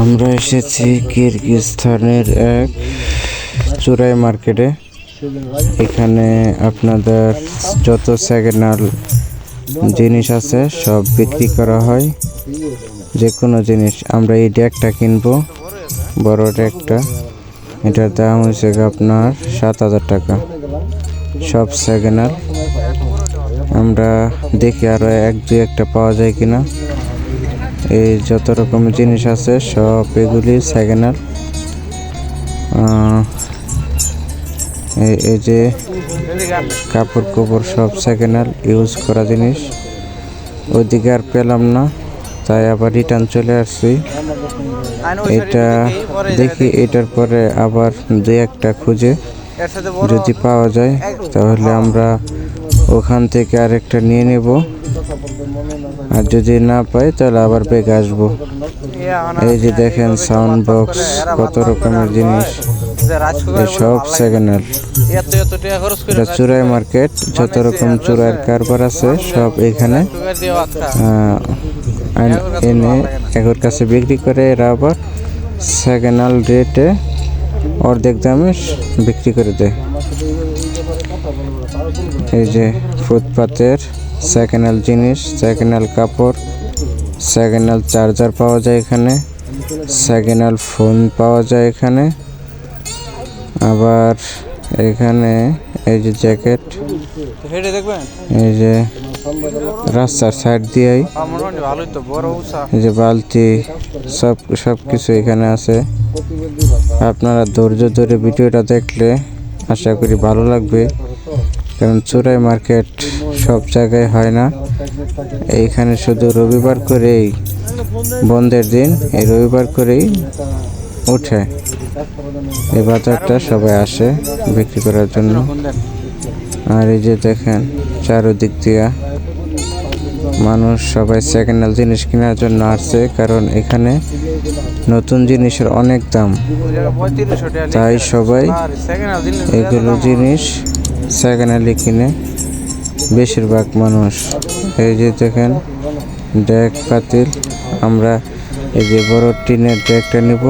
আমরা এসেছি কিরগিজস্তানের এক চুরাই মার্কেটে। এখানে আপনাদের যত সেকেন্ড জিনিস আছে সব বিক্রি করা হয়। যে কোনো জিনিস, আমরা এই ডেকটা কিনবো, বড় ডেকটা এটার দাম হয়েছে আপনার সাত হাজার টাকা। সব সেকেন্ড আমরা দেখি আরও এক দুই একটা পাওয়া যায় কিনা। এই যত রকম জিনিস আছে, সব এগুলি সেকেন্ড এই যে কাপড় কোপড় সব সেকেন্ড ইউজ করা জিনিস। ওইদিকে আর পেলাম না, তাই আবার রিটার্ন চলে আসছি। এটা দেখি, এটার পরে আবার দু একটা খুঁজে। যদি পাওয়া যায়, তাহলে আমরা ওখান থেকে আরেকটা নিয়ে নেব। আর যদি না পাই, তাহলে আবার বেগে আসব। এই যে দেখেন সাউন্ড বক্স কত রকমের জিনিস। সব সেকেন্ড এত এত টাকা খরচ করে এটা চুরাই মার্কেট যত রকম চুরাইয়ের কারবার আছে, সব এখানে এনে এগোর কাছে বিক্রি করে এরা আবার সেকেন্ড রেটে অর্ধেক দামে বিক্রি করে দেয়। এই যে ফুটপাতের সেকেন্ড জিনিস সেকেন্ড কাপড় সেকেন্ড চার্জার পাওয়া যায় এখানে সেকেন্ড ফোন পাওয়া যায় এখানে। আবার এখানে এই যে জ্যাকেট এই যে রাস্তার সাইড দিয়েই। এই যে বালতি সব সব কিছু এখানে আছে। আপনারা ধৈর্য ধরে ভিডিওটা দেখলে আশা করি ভালো লাগবে। কারণ চোরাই মার্কেট সব জায়গায় হয় না। এইখানে শুধু রবিবার করেই বন্ধের দিন, এই রবিবার করেই ওঠে এই বাজারটা সবাই আসে বিক্রি করার জন্য। আর এই যে দেখেন, চারোদিক দিয়া মানুষ সবাই সেকেন্ড হ্যান্ড জিনিস কেনার জন্য আসছে, কারণ এখানে নতুন জিনিসের অনেক দাম। তাই সবাই এগুলো জিনিস সেকেন্ড হ্যান্ডে কিনে বেশিরভাগ মানুষ। এই যে দেখেন, ডেক পাতিল আমরা এই যে বড় টিনের ডেকটা নিব।